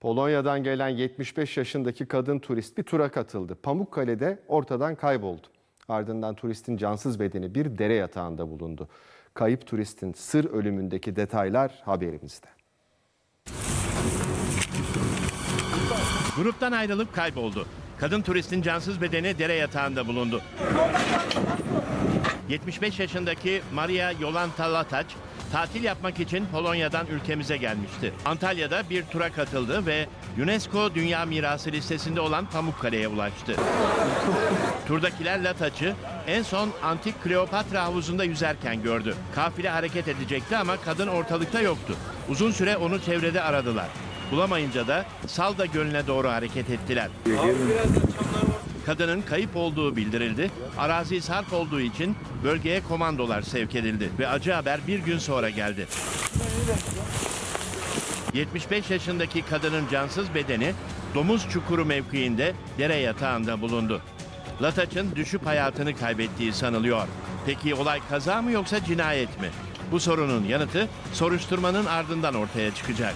Polonya'dan gelen 75 yaşındaki kadın turist bir tura katıldı. Pamukkale'de ortadan kayboldu. Ardından turistin cansız bedeni bir dere yatağında bulundu. Kayıp turistin sır ölümündeki detaylar haberimizde. Gruptan ayrılıp kayboldu. Kadın turistin cansız bedeni dere yatağında bulundu. 75 yaşındaki Maria Yolanta Lataç tatil yapmak için Polonya'dan ülkemize gelmişti. Antalya'da bir tura katıldı ve UNESCO Dünya Mirası listesinde olan Pamukkale'ye ulaştı. Turdakiler Lataç'ı en son antik Kleopatra havuzunda yüzerken gördü. Kafile hareket edecekti ama kadın ortalıkta yoktu. Uzun süre onu çevrede aradılar. Bulamayınca da Salda Gölü'ne doğru hareket ettiler. Kadının kayıp olduğu bildirildi. Arazi sarp olduğu için bölgeye komandolar sevk edildi ve acı haber bir gün sonra geldi. 75 yaşındaki kadının cansız bedeni domuz çukuru mevkiinde dere yatağında bulundu. Lataç'ın düşüp hayatını kaybettiği sanılıyor. Peki olay kaza mı yoksa cinayet mi? Bu sorunun yanıtı soruşturmanın ardından ortaya çıkacak.